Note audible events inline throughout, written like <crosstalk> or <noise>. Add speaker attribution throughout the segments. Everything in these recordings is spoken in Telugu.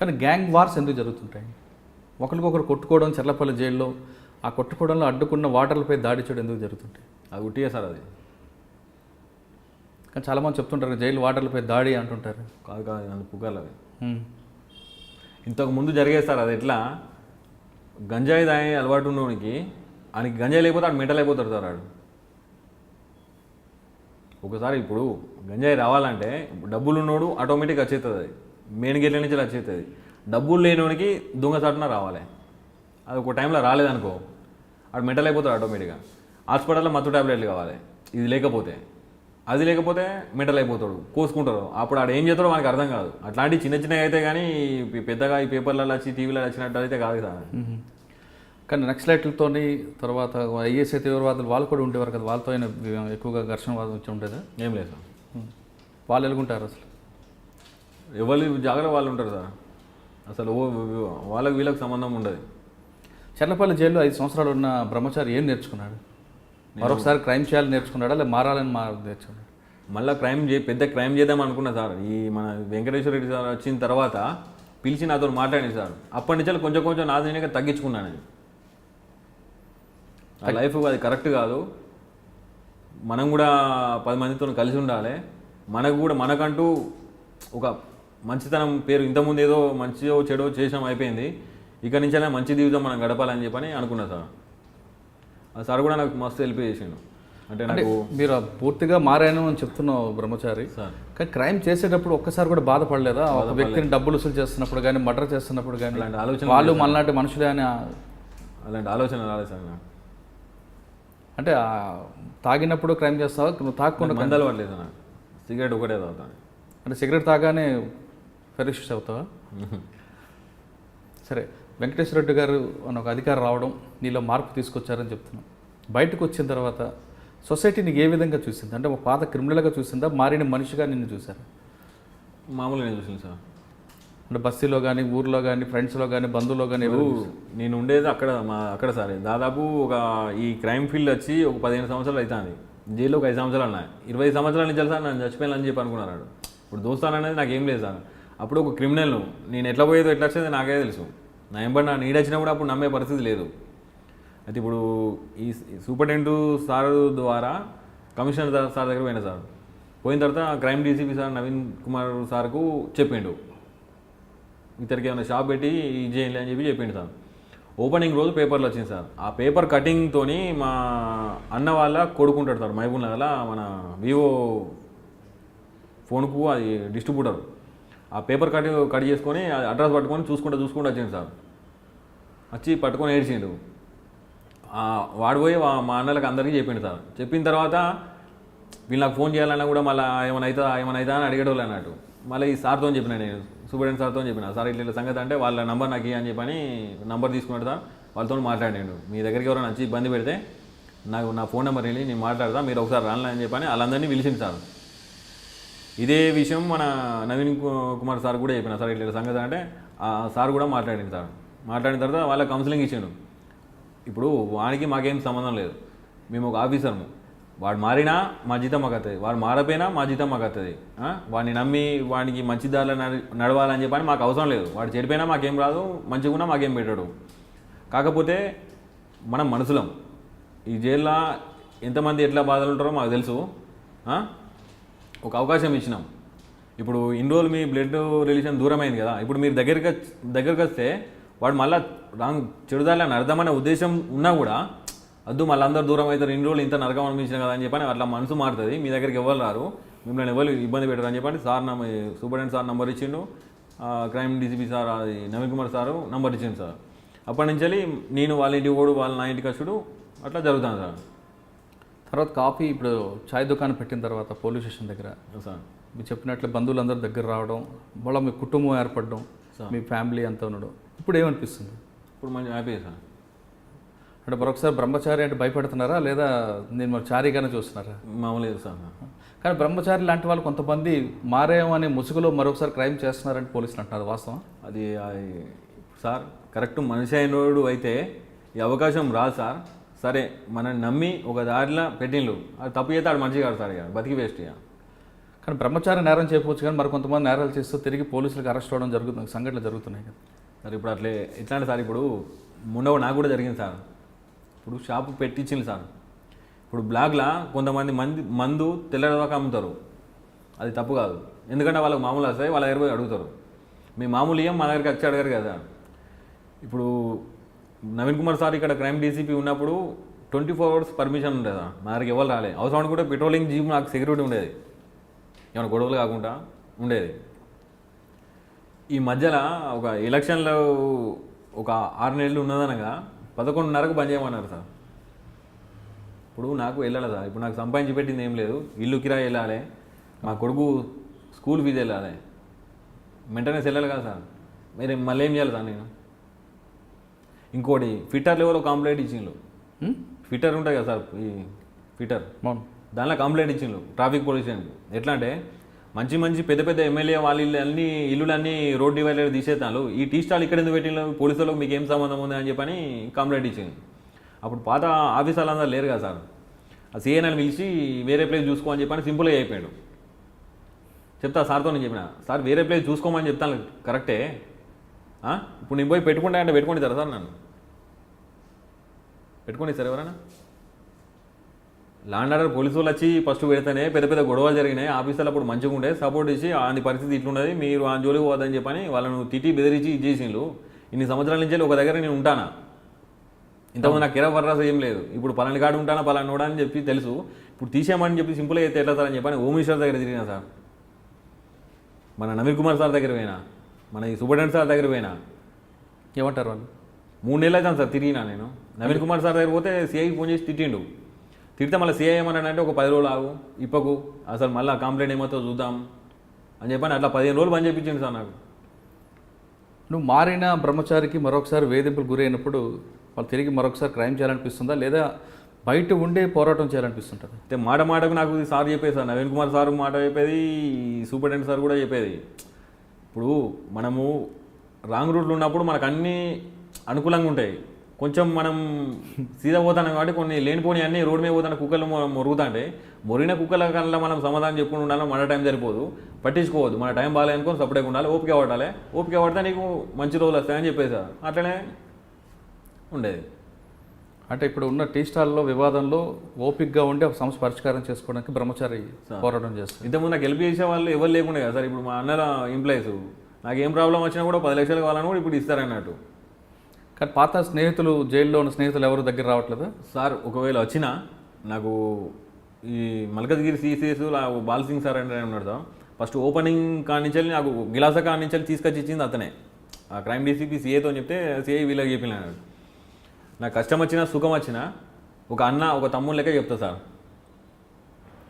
Speaker 1: కానీ గ్యాంగ్ వార్స్ ఎందుకు జరుగుతుంటాయి? ఒకరికొకరు కొట్టుకోవడం చెర్లపల్లి జైల్లో ఆ కొట్టుకోవడంలో అడ్డుకున్న వాటర్లపై దాడి చేయడం ఎందుకు జరుగుతుంటాయి?
Speaker 2: అది ఉట్టిగా సార్ అది.
Speaker 1: కానీ చాలామంది చెప్తుంటారు జైలు వాటర్లపై దాడి అంటుంటారు.
Speaker 2: కాదు కాదు అది పుకార్లు అవి. ఇంతకు ముందు జరిగేది సార్ అది ఎట్లా? గంజాయి తాగే అలవాటు ఉన్నోనికి ఆయనకి గంజాయి లేకపోతే ఆడు మెంటల్ అయిపోతాడు సార్ ఆడు. ఒకసారి ఇప్పుడు గంజాయి రావాలంటే డబ్బులు ఉన్నోడు ఆటోమేటిక్ వచ్చేస్తుంది అది. మెయిన్ గేట్ల నుంచి వచ్చేస్తుంది డబ్బులు లేనివానికి దొంగ చాటున రావాలి. అది ఒక టైంలో రాలేదనుకో ఆడు మెంటల్ అయిపోతాడు ఆటోమేటిక్గా. హాస్పిటల్లో మత్తు టాబ్లెట్లు కావాలి. ఇది లేకపోతే అది లేకపోతే మెంటల్ అయిపోతాడు. కోసుకుంటారు. అప్పుడు ఆడు ఏం చేస్తాడో మనకు అర్థం కాదు. అట్లాంటి చిన్న చిన్నవి అయితే కానీ పెద్దగా ఈ పేపర్లలో వచ్చి టీవీలో వచ్చినట్టు అయితే కాదు
Speaker 1: మ్మ్. కానీ నక్సలైట్లతోని తర్వాత ఐఎస్ఐ తీవ్రవాదులు వాళ్ళు కూడా ఉండేవారు కదా. వాళ్ళతో అయినా ఎక్కువగా ఘర్షణ వాదం వచ్చి ఉండేదా?
Speaker 2: ఏం లేదు.
Speaker 1: వాళ్ళు ఎలుగుంటారు అసలు?
Speaker 2: ఎవరి జాగ్రత్త వాళ్ళు ఉంటారు సార్. అసలు ఓ వాళ్ళకి వీళ్ళకి సంబంధం ఉండదు.
Speaker 1: చెర్లపల్లి జైల్లో ఐదు సంవత్సరాలు ఉన్న బ్రహ్మచారి ఏం నేర్చుకున్నాడు? మరొకసారి క్రైమ్ చేయాలని నేర్చుకున్నాడా? లేదా మారాలని మా నేర్చుకున్నాడు?
Speaker 2: మళ్ళీ క్రైమ్ చే పెద్ద క్రైమ్ చేద్దాం అనుకున్నా సార్. ఈ మన వెంకటేశ్వర రెడ్డి సార్ వచ్చిన తర్వాత పిలిచి నాతో మాట్లాడింది సార్. అప్పటి నుంచి కొంచెం కొంచెం నా దీనిగా తగ్గించుకున్నాను నేను. ఆ లైఫ్ అది కరెక్ట్ కాదు. మనం కూడా పది మందితో కలిసి ఉండాలి. మనకు కూడా మనకంటూ ఒక మంచితనం పేరు ఇంతకుముందు ఏదో మంచిదో చెడో చేసాం అయిపోయింది. ఇక నుంచి అయినా మంచి జీవితం మనం గడపాలని చెప్పని అనుకున్నా సార్. ఆ సార్ కూడా నాకు మస్తు హెల్ప్ చేసిండు. అంటే నాకు
Speaker 1: మీరు పూర్తిగా మారాను అని చెప్తున్నావు బ్రహ్మచారి.
Speaker 2: సార్.
Speaker 1: కానీ క్రైమ్ చేసేటప్పుడు ఒక్కసారి కూడా బాధపడలేదా? ఒక వ్యక్తిని డబ్బులు వసూలు చేస్తున్నప్పుడు కానీ మర్డర్ చేస్తున్నప్పుడు కానీ
Speaker 2: అలాంటి ఆలోచన
Speaker 1: వాళ్ళు మనలాంటి మనుషులే అని
Speaker 2: అలాంటి ఆలోచన రాలేదు సార్ నాకు.
Speaker 1: అంటే తాగినప్పుడు క్రైమ్ చేస్తావా? నువ్వు తాగకుండా
Speaker 2: నాకు. సిగరెట్ ఒకటే తాగుతాను.
Speaker 1: అంటే సిగరెట్ తాగానే ఫెరిష్ అవుతావా? సరే వెంకటేశ్వర రెడ్డి గారు అని ఒక అధికారం రావడం నీలో మార్పు తీసుకొచ్చారని చెప్తున్నాం. బయటకు వచ్చిన తర్వాత సొసైటీ నీకు ఏ విధంగా చూసింది? అంటే ఒక పాత క్రిమినల్గా చూసిందా? మారిన మనిషిగా నిన్ను చూసారా
Speaker 2: మామూలుగా నేను చూసాను సార్.
Speaker 1: అంటే బస్సులో కానీ ఊర్లో కానీ ఫ్రెండ్స్లో కానీ బంధువులో కానీ
Speaker 2: నేను ఉండేది అక్కడ మా అక్కడ సార్. దాదాపు ఒక ఈ క్రైమ్ ఫీల్డ్ వచ్చి ఒక పదిహేను సంవత్సరాలు అవుతుంది. జైల్లో ఒక ఐదు సంవత్సరాలు ఉన్నాయి. ఇరవై సంవత్సరాల నుంచి సార్ నన్ను చచ్చిపోయాలని చెప్పి అనుకున్నాడు ఇప్పుడు దోస్తాను అనేది నాకు ఏం లేదు సార్. అప్పుడు ఒక క్రిమినల్ నేను ఎట్లా పోయేదో ఎట్లా వచ్చేది నాకే తెలుసు. నా ఎంబడి నా నీడ వచ్చినప్పుడు కూడా అప్పుడు నమ్మే పరిస్థితి లేదు. అయితే ఇప్పుడు ఈ సూపరింటెండెంట్ సార్ ద్వారా కమిషనర్ సార్ దగ్గర పోయినా సార్. పోయిన తర్వాత crime DCP sir Naveen Kumar సార్కు చెప్పిండు. ఇతనికి ఏమైనా షాప్ పెట్టి ఇది అని చెప్పి చెప్పిండు సార్. ఓపెనింగ్ రోజు పేపర్లు వచ్చింది సార్. ఆ పేపర్ కటింగ్తోని మా అన్న వాళ్ళ కొడుకుంటాడు సార్ మహబూబ్ నగర్లో మన వివో ఫోన్కు అది డిస్ట్రిబ్యూటర్ ఆ పేపర్ కట్ కట్ చేసుకొని అడ్రస్ పట్టుకొని చూసుకుంటూ చూసుకుంటూ వచ్చింది సార్. వచ్చి పట్టుకొని ఏడ్చిండు. వాడు పోయి మా అన్నలకు అందరికీ చెప్పిండు సార్. చెప్పిన తర్వాత వీళ్ళు నాకు ఫోన్ చేయాలన్నా కూడా మళ్ళీ ఏమైనా అవుతుందా ఏమైనా అవుతా అని అడిగేటోళ్ళు అన్నట్టు. మళ్ళీ ఈ సార్తో చెప్పిన నేను సూపరింటెండెంట్ సార్తో చెప్పిన. సార్ ఇట్లా సంగతి అంటే వాళ్ళ నంబర్ నాకు ఇయ్యి అని చెప్పని నంబర్ తీసుకున్నాడు సార్. వాళ్ళతో మాట్లాడాడు. మీ దగ్గరికి ఎవరైనా వచ్చి ఇబ్బంది పెడితే నాకు నా ఫోన్ నెంబర్ వెళ్ళి నేను మాట్లాడతా మీరు ఒకసారి రాను అని చెప్పని వాళ్ళందరినీ పిలిచింది సార్. ఇదే విషయం మన నవీన్ కు- కుమార్ సార్ కూడా చెప్పిన సార్ ఇట్లా సంగతి అంటే సార్ కూడా మాట్లాడిన సార్. మాట్లాడిన తర్వాత వాళ్ళ కౌన్సిలింగ్ ఇచ్చిండు. ఇప్పుడు వానికి మాకేం సంబంధం లేదు. మేము ఒక ఆఫీసర్ము వాడు మారినా మా జీతం మాకు వస్తుంది వాడు మారపోయినా మా జీతం మాకు వస్తుంది వాడిని నమ్మి వాడికి మంచి దారిలో నడవాలని చెప్పని మాకు అవసరం లేదు. వాడు చెడిపోయినా మాకేం రాదు. మంచిగా మాకేం పెట్టాడు. కాకపోతే మనం మనుషులం ఈ జైల్లో ఎంతమంది ఎట్లా బాధలు ఉంటారో మాకు తెలుసు. ఒక అవకాశం ఇచ్చినాం. ఇప్పుడు ఇన్ని రోజులు మీ బ్లడ్ రిలేషన్ దూరం అయింది కదా ఇప్పుడు మీరు దగ్గరికి వచ్చి- దగ్గరికి వస్తే వాడు మళ్ళీ రాంగ్ చెడుదాలని అర్థమనే ఉద్దేశం ఉన్నా కూడా వద్దు మళ్ళీ అందరూ దూరం అవుతారు ఇన్ని రోజులు ఇంత నరకం అనిపించిన కదా అని చెప్పని అట్లా మనసు మారుతుంది. మీ దగ్గరికి ఎవరు రారు? మిమ్మల్ని ఎవరు ఇబ్బంది పెట్టరు అని చెప్పండి సార్ నా సూపరింటెండెంట్ సార్ నంబర్ ఇచ్చిండు. క్రైమ్ డీసీపీ సార్ అది నవీన్ కుమార్ సారు నంబర్ ఇచ్చిండు సార్. అప్పటి నుంచి నేను వాళ్ళ ఇంటికి పోడు వాళ్ళ నా ఇంటికి వచ్చుడు అట్లా జరుగుతుంది సార్.
Speaker 1: తర్వాత కాఫీ ఇప్పుడు చాయ్ దుకాణం పెట్టిన తర్వాత పోలీస్ స్టేషన్ దగ్గర
Speaker 2: సార్.
Speaker 1: మీరు చెప్పినట్లు బంధువులందరూ దగ్గర రావడం మళ్ళీ మీ కుటుంబం ఏర్పడడం మీ ఫ్యామిలీ అంతా ఉండడం. ఇప్పుడు ఏమనిపిస్తుంది?
Speaker 2: ఇప్పుడు మంచి హ్యాపీ సార్.
Speaker 1: అంటే మరొకసారి బ్రహ్మచారి అంటే భయపడుతున్నారా లేదా నేను మరి చారీగానే చూస్తున్నారా?
Speaker 2: మామూలేదు సార్.
Speaker 1: కానీ బ్రహ్మచారి లాంటి వాళ్ళు కొంతమంది మారేమనే ముసుగులో మరొకసారి క్రైమ్ చేస్తున్నారని పోలీసులు అంటున్నారు. వాస్తవం?
Speaker 2: అది అది సార్ కరెక్ట్ మనిషి అయినోడు అయితే ఈ అవకాశం రాదు సార్. సరే మనల్ని నమ్మి ఒక దారిలో పెట్టిండ్రు. అది తప్పు చేస్తే ఆడు కాదు సార్ ఇక బతికి వేస్ట్ ఇక.
Speaker 1: కానీ బ్రహ్మచారి నేరం చేయకపోవచ్చు కానీ మరి కొంతమంది నేరాలు చేస్తూ తిరిగి పోలీసులకు అరెస్ట్ అవ్వడం జరుగుతుంది సంఘటనలు జరుగుతున్నాయి కదా.
Speaker 2: సార్ ఇప్పుడు అట్లే ఎట్లా అంటే సార్ ఇప్పుడు? మొన్న నాకు కూడా జరిగింది సార్. ఇప్పుడు షాపు పెట్టించింది సార్. ఇప్పుడు బ్లాక్లో కొంతమంది మంది మందు తెల్లదాకా అమ్ముతారు. అది తప్పు కాదు. ఎందుకంటే వాళ్ళకి మామూలు వస్తాయి వాళ్ళ దగ్గర పోయి అడుగుతారు. మీ మామూలు ఇయ్యం మా దగ్గరికి వచ్చి అడగారు కదా. ఇప్పుడు నవీన్ కుమార్ సార్ ఇక్కడ క్రైమ్ డీసీపీ ఉన్నప్పుడు ట్వంటీ ఫోర్ అవర్స్ పర్మిషన్ ఉండేదా? సార్ దగ్గరికి ఎవరు రాలే. అవసరం కూడా పెట్రోలింగ్ జీప్ నాకు సెక్యూరిటీ ఉండేది. ఏమైనా గొడవలు కాకుండా ఉండేది. ఈ మధ్యలో ఒక ఎలక్షన్లో ఒక ఆరు నెలలు ఉన్నదనగా పదకొండున్నరకు బంద్ చేయమన్నారు సార్. ఇప్పుడు నాకు వెళ్ళాలి సార్. ఇప్పుడు నాకు సంపాదించి పెట్టింది ఏం లేదు. ఇల్లు కిరాయి వెళ్ళాలి. మా కొడుకు స్కూల్ ఫీజు వెళ్ళాలి. మెయింటెనెన్స్ వెళ్ళాలి కదా సార్. మీరు మళ్ళీ ఏం చేయాలి సార్ నేను? ఇంకోటి ఫిట్టర్ లెవెల్ కంప్లైంట్ ఇచ్చిండ్రు
Speaker 1: హ్మ్?
Speaker 2: ఫిట్టర్ ఉంటాయి కదా సార్ ఈ ఫిట్టర్.
Speaker 1: అవును.
Speaker 2: దానిలో కంప్లైంట్ ఇచ్చిండ్రు ట్రాఫిక్ పోలీస్ ఎట్లా అంటే మంచి మంచి పెద్ద పెద్ద ఎమ్మెల్యే వాళ్ళ ఇల్లు అన్ని ఇల్లులన్నీ రోడ్ డివైడర్ తీసేస్తాను ఈ టీ స్టాల్ ఇక్కడ ఎందుకు పెట్టిన పోలీసులకు మీకు ఏం సంబంధం ఉంది అని చెప్పని కంప్లైంట్ ఇచ్చింది అప్పుడు పాత ఆఫీసర్లు అందరూ లేరు కదా సార్. ఆ సీఎన్ పిలిచి వేరే ప్లేస్ చూసుకో అని చెప్పని సింపుల్గా అయిపోయాడు చెప్తా సార్తో నేను చెప్పిన. సార్ వేరే ప్లేస్ చూసుకోమని చెప్తాను. కరెక్టే? ఇప్పుడు నేను పోయి పెట్టుకుంటా అంటే పెట్టుకోండి సార్ సార్ నన్ను? పెట్టుకోండి సార్ ఎవరైనా. ల్యాండ్ ఆర్డర్ పోలీసు వాళ్ళు వచ్చి ఫస్ట్ పెడితేనే పెద్ద పెద్ద గొడవలు జరిగినాయి. ఆఫీసర్లు అప్పుడు మంచిగా ఉండే సపోర్ట్ ఇచ్చి ఆని పరిస్థితి ఇట్లున్నది మీరు ఆ జోలికి పోదని చెప్పని వాళ్ళను తిట్టి బెదిరించి ఇది చేసిండ్రు. ఇన్ని సంవత్సరాల నుంచి ఒక దగ్గర నేను ఉంటానా? ఇంతకుముందు నాకు కిరా వర్రాస ఏం లేదు. ఇప్పుడు పలాని కాడు ఉంటానా పలాని నోడా అని చెప్పి తెలుసు. ఇప్పుడు తీసేయమని చెప్పి సింపుల్ అయితే ఎట్లా సార్ అని చెప్పని ఓమేశ్వర్ దగ్గర తిరిగినా సార్. మన నవీన్ కుమార్ సార్ దగ్గర పోయినా మన ఈ సూపరింటెండెంట్ సార్ దగ్గర పోయినా.
Speaker 1: ఏమంటారు వాళ్ళు?
Speaker 2: మూడు నెలలు అవుతాను సార్ తిరిగినా నేను. నవీన్ కుమార్ సార్ దగ్గర పోతే సిఐకి ఫోన్ చేసి తిట్టిండు. తిడితే మళ్ళీ సిఐ ఏమన్నాడంటే ఒక పది రోజులు ఆగు ఇప్పకు. అసలు మళ్ళీ కంప్లైంట్ ఏమవుతుందో చూద్దాం. అని చెప్పని. అట్లా పదిహేను రోజులు పని చెప్పించింది సార్ నాకు.
Speaker 1: నువ్వు మారిన బ్రహ్మచారికి మరొకసారి వేధింపులు గురైనప్పుడు వాళ్ళు తిరిగి మరొకసారి క్రైమ్ చేయాలనిపిస్తుందా? లేదా బయట ఉండే పోరాటం చేయాలనిపిస్తుంటుంది?
Speaker 2: అయితే మాట మాటకు నాకు సార్ చెప్పేది సార్. నవీన్ కుమార్ సార్ మాట చెప్పేది సూపరింటెండెంట్ సార్ కూడా చెప్పేది. ఇప్పుడు మనము రాంగ్ రూట్లో ఉన్నప్పుడు మనకు అన్నీ అనుకూలంగా ఉంటాయి. కొంచెం మనం సీదా పోతాం కాబట్టి కొన్ని లేనిపోని అన్ని రోడ్డు మీద పోతాను కుక్కలు మొరుగుతాంటే మొరిగిన కుక్కల కల్లా మనం సమాధానం చెప్పుకుని ఉండాలి మన టైం సరిపోదు. పట్టించుకోవద్దు. మన టైం బాగాలనుకొని సపరేట్గా ఉండాలి ఓపిక పడాలి ఓపిక పడితే నీకు మంచి రోజులు వస్తాయని చెప్పేది సార్. అట్లనే ఉండేది.
Speaker 1: అంటే ఇప్పుడు ఉన్న టీ స్టాల్లో వివాదంలో ఓపిక్గా ఉండి ఒక సమస్య పరిష్కారం చేసుకోవడానికి బ్రహ్మచారి పోరాటం చేస్తారు.
Speaker 2: ఇంతకుముందు నాకు హెల్ప్ చేసే వాళ్ళు ఎవరు లేకుండే కదా సార్. ఇప్పుడు మా అన్నల ఎంప్లాయీస్ నాకు ఏం ప్రాబ్లం వచ్చినా కూడా పది లక్షలు కావాలని కూడా ఇప్పుడు ఇస్తారన్నట్టు.
Speaker 1: కానీ పాత స్నేహితులు జైల్లో ఉన్న స్నేహితులు ఎవరు దగ్గర రావట్లేదా?
Speaker 2: సార్ ఒకవేళ వచ్చినా నాకు ఈ మల్కజ్గిరి సిసిఎస్ బాల్సింగ్ సార్ అంటే ఉన్నాడు ఫస్ట్ ఓపెనింగ్ కానించాలి నాకు గిలాస కానించాలి తీసుకొచ్చి ఇచ్చింది అతనే. ఆ క్రైమ్ డీసీపీ సీఏతో చెప్తే సీఐ వీళ్ళకి చెప్పినాడు నాకు కష్టం వచ్చినా సుఖం వచ్చినా ఒక అన్న ఒక తమ్ముడు లెక్క చెప్తా సార్.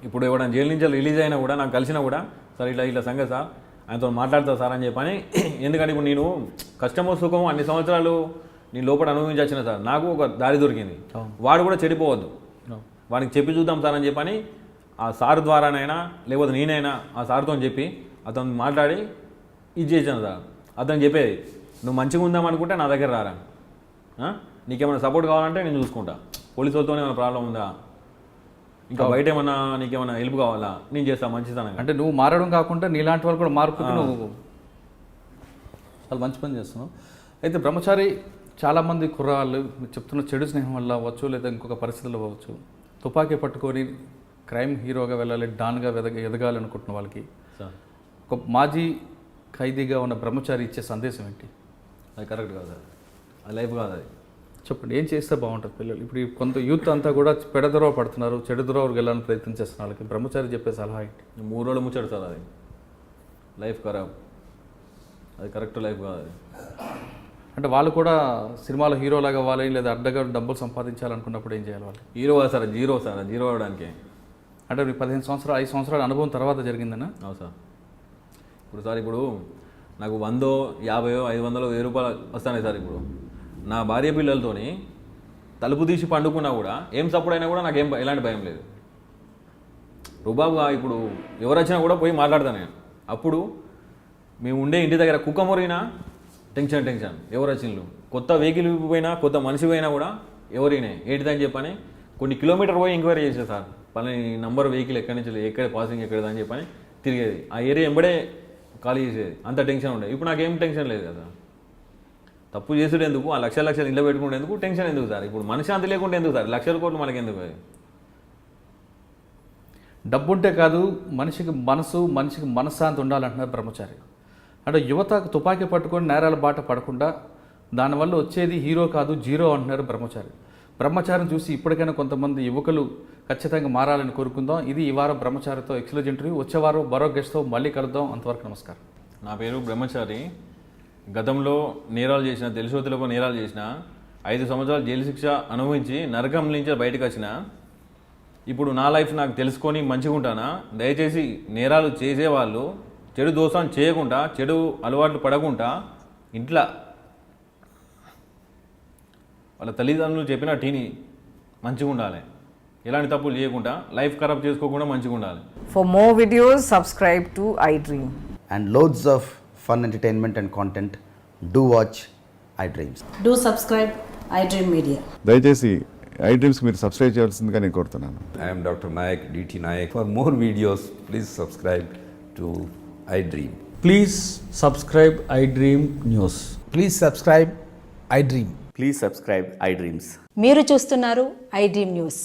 Speaker 2: ఇప్పుడు ఎవడన్నా జైలు నుంచి రిలీజ్ అయినా కూడా నాకు కలిసినా కూడా సార్ ఇట్లా ఇట్లా సంగతి సార్. ఆయనతో మాట్లాడతా సార్ అని చెప్పని. <clears throat> ఎందుకంటే ఇప్పుడు నేను కష్టమో సుఖమో అన్ని సంవత్సరాలు నేను లోపల అనుభవించి వచ్చిన సార్. నాకు ఒక దారి దొరికింది. వాడు కూడా చెడిపోవద్దు. వాడికి చెప్పి చూద్దాం సార్ అని చెప్పని ఆ సార్ ద్వారానైనా లేకపోతే నేనైనా ఆ సార్తో చెప్పి అతను మాట్లాడి ఇది చేశాను సార్. అతను చెప్పేది నువ్వు మంచిగా ఉందాం అనుకుంటే నా దగ్గర రారా? నీకేమైనా సపోర్ట్ కావాలంటే నేను చూసుకుంటా. పోలీసు వాళ్ళతో ఏమైనా ప్రాబ్లం ఉందా? ఇంకా బయట ఏమన్నా నీకేమైనా హెల్ప్ కావాలా? నేను చేస్తా మంచితనంగా
Speaker 1: అంటే నువ్వు మారడం కాకుండా నీలాంటి వాళ్ళు కూడా మార్పుకి నువ్వు చాలా మంచి పని చేస్తున్నావు. అయితే బ్రహ్మచారి చాలామంది కుర్రాళ్ళు మీరు చెప్తున్న చెడు స్నేహం వల్ల అవ్వచ్చు లేదా ఇంకొక పరిస్థితుల్లో అవ్వచ్చు. తుపాకీ పట్టుకొని క్రైమ్ హీరోగా వెళ్ళాలి డాన్గా ఎదగ ఎదగాలి అనుకుంటున్న వాళ్ళకి ఒక మాజీ ఖైదీగా ఉన్న బ్రహ్మచారి ఇచ్చే సందేశం ఏంటి?
Speaker 2: అది కరెక్ట్ కాదు సార్. అది లైఫ్ కాదు అది.
Speaker 1: చెప్పండి ఏం చేస్తే బాగుంటుంది పిల్లలు? ఇప్పుడు కొంత యూత్ అంతా కూడా పెడదరవ పడుతున్నారు చెడు దొరవకు వెళ్ళాలని ప్రయత్నం చేస్తున్న వాళ్ళకి. బ్రహ్మచారి చెప్పే సలహా ఏంటి?
Speaker 2: మూడు రోజులు ముచ్చాడు సార్ అది. లైఫ్ ఖరాబ్. అది కరెక్ట్ లైఫ్ కాదు అది.
Speaker 1: అంటే వాళ్ళు కూడా సినిమాలో హీరోలాగా అవ్వాలి లేదా అడ్డగా డబ్బులు సంపాదించాలనుకున్నప్పుడు ఏం చేయాలి వాళ్ళు?
Speaker 2: Hero sir? Zero sir zero అవడానికి
Speaker 1: అంటే మీ పదిహేను సంవత్సరాలు ఐదు సంవత్సరాల అనుభవం తర్వాత జరిగిందనా?
Speaker 2: అవును సార్. ఇప్పుడు సార్ ఇప్పుడు నాకు వందో యాభైయో ఐదు వందలు వెయ్యి రూపాయలు వస్తున్నాయి సార్ ఇప్పుడు. నా భార్య పిల్లలతోని తలుపు తీసి పండుకున్నా కూడా ఏం సపోర్ట్ అయినా కూడా నాకు ఏం ఎలాంటి భయం లేదు. రుబాబుగా ఇప్పుడు ఎవరు వచ్చినా కూడా పోయి మాట్లాడతాను నేను. అప్పుడు మేము ఉండే ఇంటి దగ్గర కుక్క మొరిగినా టెన్షన్ టెన్షన్. ఎవరు వచ్చిండ్రు? కొత్త వెహికల్ పోయినా కొత్త మనిషి పోయినా కూడా ఎవరినే? ఏంటిదని చెప్పని కొన్ని కిలోమీటర్ పోయి ఎంక్వైరీ చేసే సార్. పలాని నంబర్ వెహికల్ ఎక్కడి నుంచి ఎక్కడ పాసింగ్ ఎక్కడదని చెప్పని తిరిగేది. ఆ ఏరియా ఎంబడే ఖాళీ చేసేది. అంత టెన్షన్ ఉండేది ఇప్పుడు నాకేం టెన్షన్ లేదు కదా. తప్పు చేసుడు ఎందుకు ఆ లక్ష లక్షలు ఇల్లు పెట్టుకుంటే ఎందుకు టెన్షన్ ఎందుకు సార్? ఇప్పుడు మనశ్శాంతి లేకుండా ఎందుకు సార్? లక్షల కోట్లు మనకి ఎందుకు
Speaker 1: డబ్బుంటే కాదు మనిషికి మనసు మనిషికి మనశ్శాంతి ఉండాలంటున్నారు బ్రహ్మచారి. అంటే యువత తుపాకీ పట్టుకొని నేరాల బాట పడకుండా దానివల్ల వచ్చేది హీరో కాదు జీరో అంటున్నారు బ్రహ్మచారి. బ్రహ్మచారిని చూసి ఇప్పటికైనా కొంతమంది యువకులు ఖచ్చితంగా మారాలని కోరుకుందాం. ఇది ఈ వారం బ్రహ్మచారితో ఎక్సలెంట్ ఇంటర్వ్యూ. వచ్చే వారం మరో గెస్ట్తో మళ్ళీ కలుద్దాం. అంతవరకు నమస్కారం.
Speaker 2: నా పేరు బ్రహ్మచారి. గతంలో నేరాలు చేసిన తెలుసో తెలియక నేరాలు చేసిన ఐదు సంవత్సరాలు జైలు శిక్ష అనుభవించి నరకం నుంచి బయటకు వచ్చిన ఇప్పుడు నా లైఫ్ నాకు తెలుసుకొని మంచిగా ఉంటానా దయచేసి నేరాలు చేసేవాళ్ళు చెడు దోషం చేయకుండా చెడు అలవాట్లు పడకుండా ఇంట్లో వాళ్ళ తల్లిదండ్రులు చెప్పిన టీని మంచిగా ఉండాలి. ఎలాంటి తప్పులు చేయకుండా లైఫ్ ఖరాబ్ చేసుకోకుండా మంచిగా ఉండాలి.
Speaker 3: For more videos subscribe to I
Speaker 4: dream and loads of fun entertainment and content do watch
Speaker 5: I dreams do subscribe I dream media
Speaker 6: దయచేసి ఐ డ్రీమ్స్ మీరు సబ్స్క్రైబ్ చేయాల్సిందిగా నేను కోరుతున్నాను.
Speaker 7: I'm doctor Nayak DT Nayak for more videos please subscribe to I dream
Speaker 8: please subscribe I dream
Speaker 9: news. Please subscribe
Speaker 4: I dream please subscribe I dreams
Speaker 5: మీరు చూస్తున్నారు ఐ డ్రీమ్ న్యూస్.